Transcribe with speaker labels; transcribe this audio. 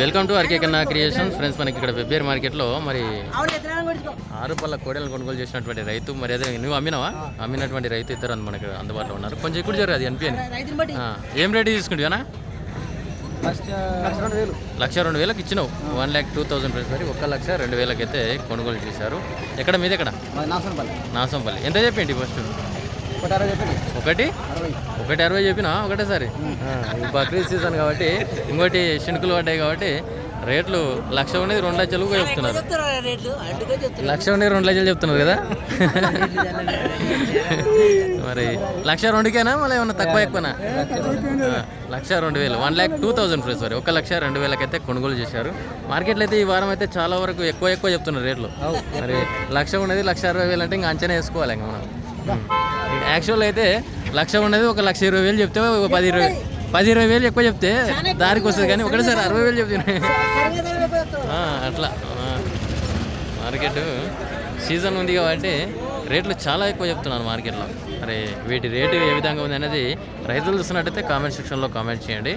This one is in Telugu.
Speaker 1: Welcome to R K Kanna creation friends మనకి ఇక్కడ వెబ్బేర్ మార్కెట్లో మరి ఆరు పళ్ళ కోడలను కొనుగోలు చేసినటువంటి రైతు మరి అదే నువ్వు అమ్మినావా? అమ్మినటువంటి రైతు ఇద్దరు అందు మనకి అందుబాటులో ఉన్నారు. కొంచెం ఎక్కువ జరగదు అది అనిపించండి
Speaker 2: రైతుని బట్టి.
Speaker 1: ఏం రేటు తీసుకుంటావా
Speaker 2: ఫస్ట్ లక్ష రెండు వేలు.
Speaker 1: లక్ష రెండు వేలకు ఇచ్చినావు. One lakh two thousand rupees మరి ఒక్క లక్ష రెండు వేలకి అయితే కొనుగోలు చేశారు. ఎక్కడ? మీది ఎక్కడ నాసంపల్లి. ఎంత చెప్పండి ఫస్ట్?
Speaker 2: ఒకటి?
Speaker 1: ఒకటి
Speaker 2: అరవై
Speaker 1: చెప్పినా? ఒకటేసారి. బక్రీద్ సీజన్ కాబట్టి ఇంకోటి శిణుకులు పడ్డాయి కాబట్టి రేట్లు లక్ష ఉండేది రెండు లక్షలు చెప్తున్నారు. లక్ష ఉండేది రెండు లక్షలు చెప్తున్నారు కదా? మరి లక్ష రెండుకేనా? మళ్ళీ ఏమన్నా తక్కువ ఎక్కువనా? లక్ష రెండు వేలు. One lakh two thousand price sorry. ఒక లక్ష రెండు వేలకైతే కొనుగోలు చేశారు. మార్కెట్లో అయితే ఈ వారం అయితే చాలా వరకు ఎక్కువ ఎక్కువ చెప్తున్నారు రేట్లు. మరి లక్ష ఉన్నది లక్ష అరవై వేలు అంటే ఇంకా అంచనా వేసుకోవాలి ఇంకా మనం. యాక్చువల్ అయితే లక్ష ఉన్నది ఒక లక్ష ఇరవై వేలు చెప్తే ఒక పది ఇరవై పది ఇరవై వేలు ఎక్కువ చెప్తే దారికి వస్తుంది కానీ ఒకటేసారి అరవై వేలు చెప్తున్నాయి ఆ, అట్లా. మార్కెట్ సీజన్ ఉంది కాబట్టి రేట్లు చాలా ఎక్కువ చెప్తున్నాను మార్కెట్లో. మరి వీటి రేటు ఏ విధంగా ఉంది అనేది రైతులు చూస్తున్నట్టయితే కామెంట్ సెక్షన్లో కామెంట్ చేయండి.